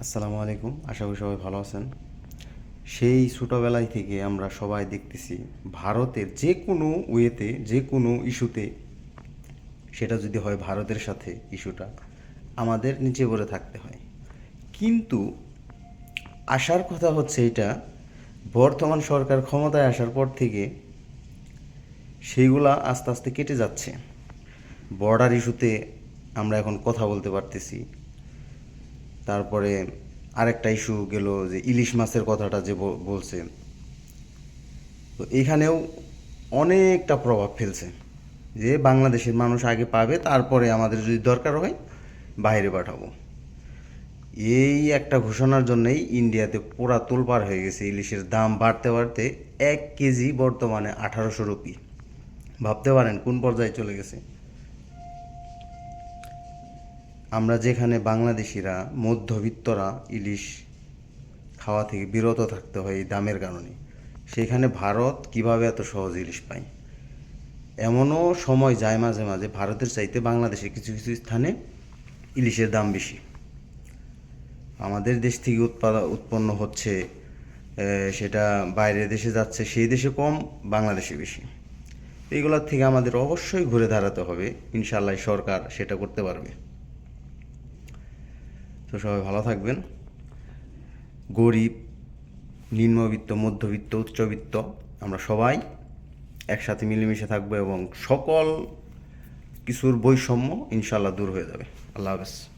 আসসালামু আলাইকুম। আশা করি সবাই ভালো আছেন। সেই ছোটোবেলায় থেকে আমরা সবাই দেখতেছি ভারতের যে কোনো ওয়েতে যে কোনো ইস্যুতে, সেটা যদি হয় ভারতের সাথে ইস্যুটা, আমাদের নিচে পড়ে থাকতে হয়। কিন্তু আসার কথা হচ্ছে এটা, বর্তমান সরকার ক্ষমতায় আসার পর থেকে সেইগুলা আস্তে আস্তে কেটে যাচ্ছে। বর্ডার ইস্যুতে আমরা এখন কথা বলতে পারতেছি। তারপরে আরেকটা ইস্যু গেল যে ইলিশ মাছের কথাটা যে বল- বলছে। তো এখানেও অনেকটা প্রভাব ফেলছে যে বাংলাদেশের মানুষ আগে পাবে, তারপরে আমাদের যদি দরকার হয় বাইরে পাঠাবো। এই একটা ঘোষণার জন্যই ইন্ডিয়াতে পুরা তোলপার হয়ে গেছে ইলিশের দাম বাড়তে বাড়তে এক কেজি বর্তমানে আঠারোশো রুপি। ভাবতে পারেন কোন পর্যায়ে চলে গেছে। আমরা যেখানে বাংলাদেশিরা, মধ্যবিত্তরা ইলিশ খাওয়া থেকে বিরত থাকতে হয় এই দামের কারণে, সেখানে ভারত কীভাবে এত সহজ ইলিশ পায়? এমনও সময় যায় মাঝে মাঝে ভারতের চাইতে বাংলাদেশে কিছু কিছু স্থানে ইলিশের দাম বেশি। আমাদের দেশ থেকে উৎপাদন উৎপন্ন হচ্ছে সেটা বাইরের দেশে যাচ্ছে, সেই দেশে কম, বাংলাদেশে বেশি। এইগুলোর থেকে আমাদের অবশ্যই ঘুরে দাঁড়াতে হবে। ইনশাল্লাহ সরকার সেটা করতে পারবে। তো সবাই ভালো থাকবেন। গরিব, নিম্নবিত্ত, মধ্যবিত্ত, উচ্চবিত্ত, আমরা সবাই একসাথে মিলেমিশে থাকব এবং সকল কিছুর বৈষম্য ইনশাল্লাহ দূর হয়ে যাবে। আল্লাহ হাফেজ।